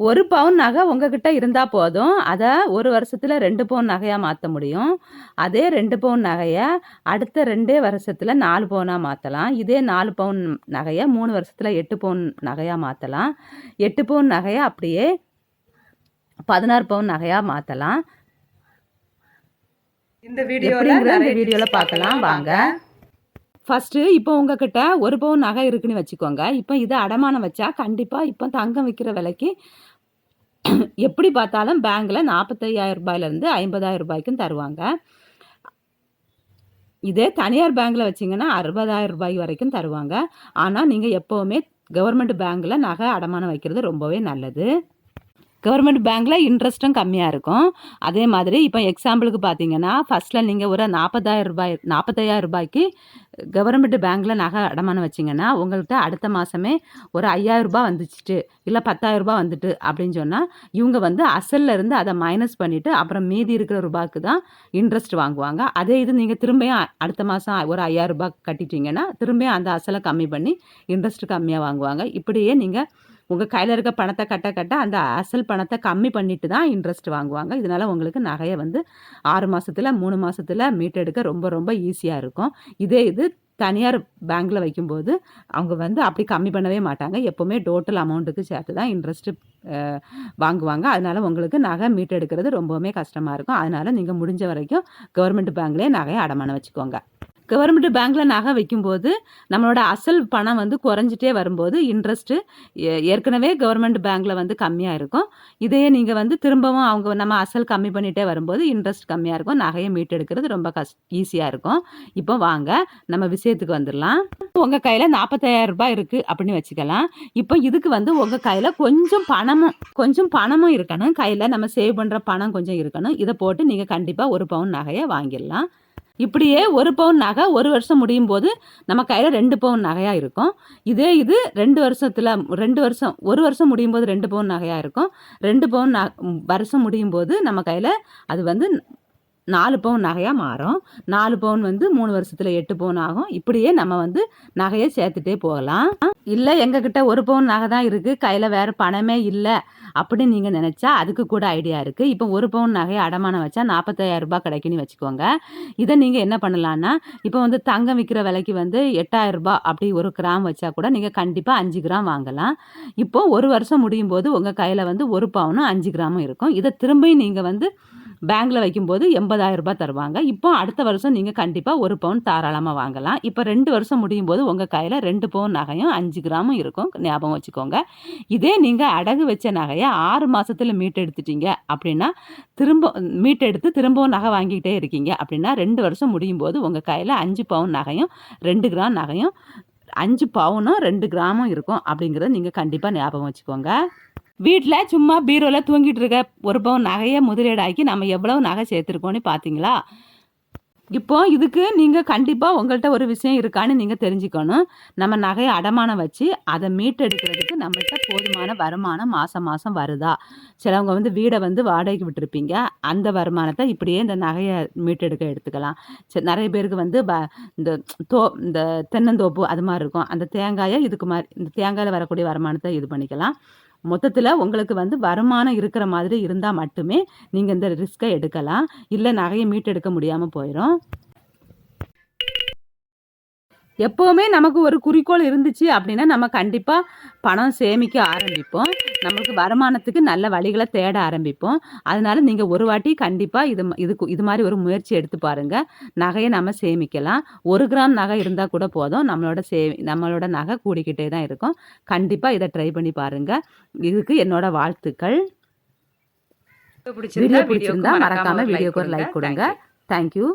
ஒரு பவுன் நகை உங்ககிட்ட இருந்தால் போதும். அதை ஒரு வருஷத்தில் ரெண்டு பவுன் நகையாக மாற்ற முடியும். அதே ரெண்டு பவுன் நகையை அடுத்த ரெண்டே வருஷத்தில் நாலு பவுனாக மாற்றலாம் இதே நாலு பவுன் நகையை மூணு வருஷத்தில் எட்டு பவுன் நகையாக மாற்றலாம் எட்டு பவுன் நகையை அப்படியே பதினாறு பவுன் நகையாக மாற்றலாம் இந்த வீடியோவில் tips பார்க்கலாம். வாங்க. ஃபஸ்ட்டு இப்போ உங்ககிட்ட ஒரு பவுன் நகை இருக்குன்னு வச்சுக்கோங்க. இப்போ இதை அடமானம் வச்சா கண்டிப்பாக இப்போ தங்கம் விற்கிற விலைக்கு எப்படி பார்த்தாலும் பேங்க்கில் நாற்பத்தையாயிரம் ரூபாயிலேருந்து ஐம்பதாயிரம் ரூபாய்க்கும் தருவாங்க. இதே தனியார் பேங்க்கில் வச்சிங்கன்னா அறுபதாயிரம் ரூபாய் வரைக்கும் தருவாங்க. ஆனால் நீங்கள் எப்போவுமே கவர்மெண்ட் பேங்க்கில் நகை அடமானம் வைக்கிறது ரொம்பவே நல்லது. கவர்மெண்ட் பேங்க்கில் இன்ட்ரெஸ்ட்டும் கம்மியாக இருக்கும். அதே மாதிரி இப்போ எக்ஸாம்பிளுக்கு பார்த்தீங்கன்னா ஃபஸ்ட்டில் நீங்கள் ஒரு நாற்பதாயிரம் ரூபாய் நாற்பத்தையாயிரம் ரூபாய்க்கு கவர்மெண்ட் பேங்க்கில் நகை அடமானம் வச்சிங்கன்னா உங்கள்கிட்ட அடுத்த மாதமே ஒரு ஐயாயிரம் ரூபாய் வந்துச்சுட்டு இல்லை பத்தாயிரம் ரூபாய் வந்துட்டு அப்படின்னு சொன்னால் இவங்க வந்து அசல்ல இருந்து அதை மைனஸ் பண்ணிவிட்டு அப்புறம் மீதி இருக்கிற ரூபாய்க்கு தான் இன்ட்ரெஸ்ட் வாங்குவாங்க. அதே இது நீங்கள் திரும்பியும் அடுத்த மாதம் ஒரு ஐயாயிரம் ரூபாய் கட்டிட்டீங்கன்னா திரும்பியும் அந்த அசலை கம்மி பண்ணி இன்ட்ரெஸ்ட் கம்மியாக வாங்குவாங்க. இப்படியே நீங்கள் உங்கள் கையில் இருக்க பணத்தை கட்ட கட்ட அந்த அசல் பணத்தை கம்மி பண்ணிட்டு தான் இன்ட்ரெஸ்ட் வாங்குவாங்க. இதனால் உங்களுக்கு நகையை வந்து ஆறு மாதத்தில் மூணு மாதத்தில் மீட்டெடுக்க ரொம்ப ரொம்ப ஈஸியாக இருக்கும். இதே இது தனியார் பேங்க்கில் வைக்கும்போது அவங்க வந்து அப்படி கம்மி பண்ணவே மாட்டாங்க. எப்போவுமே டோட்டல் அமௌண்ட்டுக்கு சேர்த்து தான் இன்ட்ரெஸ்ட்டு வாங்குவாங்க. அதனால் உங்களுக்கு நகை மீட்டெடுக்கிறது ரொம்பவுமே கஷ்டமாக இருக்கும். அதனால் நீங்கள் முடிஞ்ச வரைக்கும் கவர்மெண்ட் பேங்க்லேயே நகையை அடமானம் வச்சுக்கோங்க. கவர்மெண்ட் பேங்க்கில் நகை வைக்கும்போது நம்மளோட அசல் பணம் வந்து குறைஞ்சிட்டே வரும்போது இன்ட்ரெஸ்ட்டு ஏற்கனவே கவர்மெண்ட் பேங்க்கில் வந்து கம்மியாக இருக்கும். இதையே நீங்கள் வந்து திரும்பவும் அவங்க நம்ம அசல் கம்மி பண்ணிகிட்டே வரும்போது இன்ட்ரெஸ்ட் கம்மியாக இருக்கும். நகையை மீட்டெடுக்கிறது ரொம்ப கஷ் ஈஸியாக இருக்கும். இப்போ வாங்க நம்ம விஷயத்துக்கு வந்துடலாம். உங்கள் கையில் நாற்பத்தாயிரம் ரூபாய் இருக்குது அப்படின்னு வச்சுக்கலாம். இப்போ இதுக்கு வந்து உங்கள் கையில் கொஞ்சம் பணமும் கொஞ்சம் பணமும் இருக்கணும். கையில் நம்ம சேவ் பண்ணுற பணம் கொஞ்சம் இருக்கணும். இதை போட்டு நீங்கள் கண்டிப்பாக ஒரு பவுன் நகையை வாங்கிடலாம். இப்படியே ஒரு பவுன் நகை ஒரு வருஷம் முடியும் போது நம்ம கையில் ரெண்டு பவுன் நகையாக இருக்கும். இதே இது ரெண்டு வருஷத்தில் ரெண்டு வருஷம் ஒரு வருஷம் முடியும் போது ரெண்டு பவுன் நகையாக இருக்கும். ரெண்டு பவுன் ந வருஷம் முடியும் போது நம்ம கையில் அது வந்து நாலு பவுன் நகையாக மாறும். நாலு பவுன் வந்து மூணு வருஷத்தில் எட்டு பவுன் ஆகும். இப்படியே நம்ம வந்து நகையை சேர்த்துட்டே போகலாம். இல்லை எங்ககிட்ட ஒரு பவுன் நகை தான் இருக்குது கையில் வேறு பணமே இல்லை அப்படின்னு நீங்கள் நினச்சா அதுக்கு கூட ஐடியா இருக்குது இப்போ ஒரு பவுன் நகையை அடமானம் வச்சா நாற்பத்தாயிரரூபா கிடைக்குன்னு வச்சுக்கோங்க. இதை நீங்கள் என்ன பண்ணலான்னா இப்போ வந்து தங்கம் விற்கிற விலைக்கு வந்து எட்டாயிரம் ரூபாய் அப்படி ஒரு கிராம் வச்சா கூட நீங்கள் கண்டிப்பாக அஞ்சு கிராம் வாங்கலாம். இப்போ ஒரு வருஷம் முடியும் போது உங்கள் கையில் வந்து ஒரு பவுனும் அஞ்சு கிராமும் இருக்கும். இதை திரும்பியும் நீங்கள் வந்து பேங்க்கில் வைக்கும்போது எண்பதாயிரம் ரூபாய் தருவாங்க. இப்போ அடுத்த வருஷம் நீங்கள் கண்டிப்பாக ஒரு பவுன் தாராளமாக வாங்கலாம். இப்போ ரெண்டு வருஷம் முடியும் போது உங்கள் கையில் ரெண்டு பவுன் நகையும் அஞ்சு கிராமும் இருக்கும். ஞாபகம் வச்சுக்கோங்க. இதே நீங்கள் அடகு வச்ச நகையை ஆறு மாசத்துல மீட்டெடுத்துட்டீங்க அப்படின்னா திரும்ப மீட்டெடுத்து திரும்பவும் நகை வாங்கிக்கிட்டே இருக்கீங்க அப்படின்னா ரெண்டு வருஷம் முடியும் போது உங்கள் கையில் அஞ்சு பவுன் நகையும் ரெண்டு கிராம் நகையும் அஞ்சு பவுனும் ரெண்டு கிராமும் இருக்கும் அப்படிங்கிறத நீங்கள் கண்டிப்பாக ஞாபகம் வச்சுக்கோங்க. வீட்டில் சும்மா பீரோவில் தூங்கிட்டு இருக்க ஒரு பவுன் நகையை முதலீடாக்கி நம்ம எவ்வளவு நகை சேர்த்துருக்கோன்னு பார்த்தீங்களா இப்போ இதுக்கு நீங்கள் கண்டிப்பாக உங்கள்கிட்ட ஒரு விஷயம் இருக்கான்னு நீங்கள் தெரிஞ்சுக்கணும். நம்ம நகையை அடமானம் வச்சு அதை மீட்டெடுக்கிறதுக்கு நம்மகிட்ட போதுமான வருமானம் மாதம் மாதம் வருதா? சிலவங்க வந்து வீடை வந்து வாடகைக்கு விட்டுருப்பீங்க. அந்த வருமானத்தை இப்படியே இந்த நகையை மீட்டெடுக்க எடுத்துக்கலாம். சரி நிறைய பேருக்கு வந்து ப இந்த தோ இந்த தென்னந்தோப்பு அது மாதிரி இருக்கும். அந்த தேங்காயை இதுக்கு மாதிரி இந்த தேங்காயில் வரக்கூடிய வருமானத்தை இது பண்ணிக்கலாம். மொத்தத்தில் உங்களுக்கு வந்து வருமானம் இருக்கிற மாதிரி இருந்தால் மட்டுமே நீங்கள் இந்த ரிஸ்க்கை எடுக்கலாம். இல்லை நகையை மீட்டெடுக்க முடியாமல் போயிடும் எப்போவுமே நமக்கு ஒரு குறிக்கோள் இருந்துச்சு அப்படின்னா நம்ம கண்டிப்பாக பணம் சேமிக்க ஆரம்பிப்போம். நம்மளுக்கு வருமானத்துக்கு நல்ல வழிகளை தேட ஆரம்பிப்போம். அதனால நீங்கள் ஒரு வாட்டி கண்டிப்பாக இது இதுக்கு இது மாதிரி ஒரு முயற்சி எடுத்து பாருங்கள் நகையை நம்ம சேமிக்கலாம். ஒரு கிராம் நகை இருந்தால் கூட போதும். நம்மளோட சே நம்மளோட நகை கூடிக்கிட்டே தான் இருக்கும். கண்டிப்பாக இதை ட்ரை பண்ணி பாருங்கள் இதுக்கு என்னோட வாழ்த்துக்கள். பிடிச்சிருந்தா வீடியோ பிடிச்சிருந்தா மறக்காம வீடியோக்கு ஒரு லைக் கொடுங்க. தேங்க்யூ